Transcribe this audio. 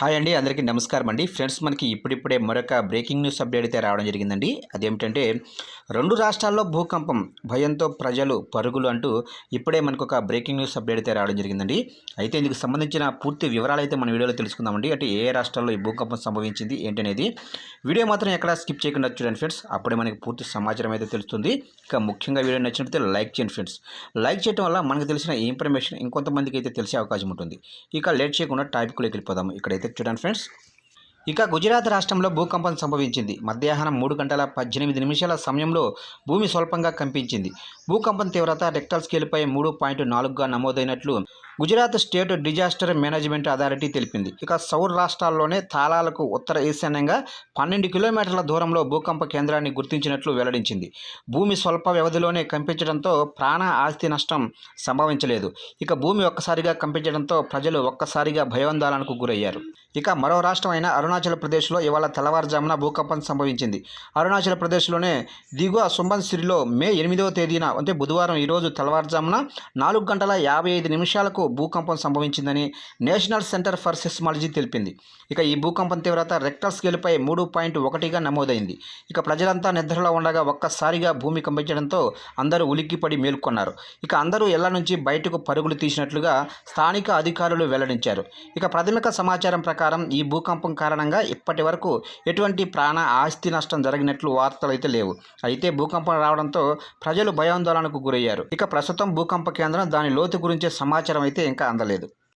Hi అండి అందరికీ నమస్కారం అండి. ఫ్రెండ్స్ మనకి ఇప్పుడిప్పుడే మరొక బ్రేకింగ్ న్యూస్ అప్డేట్ అయితే రావడం జరిగిందండి. అదేమిటంటే రెండు రాష్ట్రాల్లో భూకంపం భయంతో ప్రజలు పరుగులు అంటూ ఇప్పుడే మనకు ఒక బ్రేకింగ్ న్యూస్ అప్డేట్ అయితే రావడం జరిగిందండి. అయితే ఇందుకు సంబంధించిన పూర్తి వివరాలు అయితే మన వీడియోలో తెలుసుకుందామండి. అంటే ఏ రాష్ట్రాల్లో ఈ భూకంపం సంభవించింది ఏంటనేది వీడియో మాత్రం ఎక్కడ స్కిప్ చేయకుండా చూడండి ఫ్రెండ్స్. అప్పుడే మనకి పూర్తి సమాచారం అయితే తెలుస్తుంది. ఇక ముఖ్యంగా వీడియో నచ్చినట్లయితే లైక్ చేయండి ఫ్రెండ్స్. లైక్ చేయడం వల్ల మనకు తెలిసిన ఇన్ఫర్మేషన్ ఇంకొంతమందికి అయితే తెలిసే అవకాశం ఉంటుంది. ఇక లేట్ చేయకుండా టాపిక్లోకి వెళ్ళిపోదాం ఇక్కడైతే చూడండి ఫ్రెండ్స్ ఇక గుజరాత్ రాష్ట్రంలో భూకంపం సంభవించింది. మధ్యాహ్నం మూడు గంటల పద్దెనిమిది నిమిషాల సమయంలో భూమి స్వల్పంగా కంపించింది. భూకంపం తీవ్రత రెక్టల్ స్కేల్పై మూడు పాయింట్ నాలుగుగా నమోదైనట్లు Gujarat state disaster management authority తెలిపింది. ఇక సౌర్ రాష్ట్రాల్లోనే తాళాలకు ఉత్తర ఈశాన్యంగా పన్నెండు కిలోమీటర్ల దూరంలో భూకంప కేంద్రాన్ని గుర్తించినట్లు వెల్లడించింది. భూమి స్వల్ప వ్యవధిలోనే కంపించడంతో ప్రాణ ఆస్తి నష్టం సంభవించలేదు. ఇక భూమి ఒక్కసారిగా కంపించడంతో ప్రజలు ఒక్కసారిగా భయోందాలకు గురయ్యారు. ఇక మరో రాష్ట్రమైన అరుణాచల్ ప్రదేశ్లో ఇవాళ తెల్లవారుజామున భూకంపం సంభవించింది. అరుణాచల్ ప్రదేశ్లోనే దిగువ సుంబన్సిరిలో మే ఎనిమిదవ తేదీన అంటే బుధవారం ఈరోజు తెల్లవారుజామున నాలుగు గంటల యాభై ఐదు నిమిషాలకు భూకంపం సంభవించిందని నేషనల్ సెంటర్ ఫర్ సిస్మాలజీ తెలిపింది. ఇక ఈ భూకంపం తీవ్రత రెక్టల్ స్కేల్పై మూడు పాయింట్ ఒకటిగా నమోదైంది. ఇక ప్రజలంతా నిద్రలో ఉండగా ఒక్కసారిగా భూమి కంపించడంతో అందరూ ఉలిక్కిపడి మేల్కొన్నారు. ఇక అందరూ ఇళ్ళ నుంచి బయటకు పరుగులు తీసినట్లుగా స్థానిక అధికారులు వెల్లడించారు. ఇక ప్రాథమిక సమాచారం ప్రకారం ఈ భూకంపం కారణంగా ఇప్పటి వరకు ఎటువంటి ప్రాణ ఆస్తి నష్టం జరిగినట్లు వార్తలు అయితే లేవు. అయితే భూకంపం రావడంతో ప్రజలు భయాందోళనకు గురయ్యారు. ఇక ప్రస్తుతం భూకంప కేంద్రం దాని లోతు గురించే సమాచారం అయితే ఇంకా అందలేదు.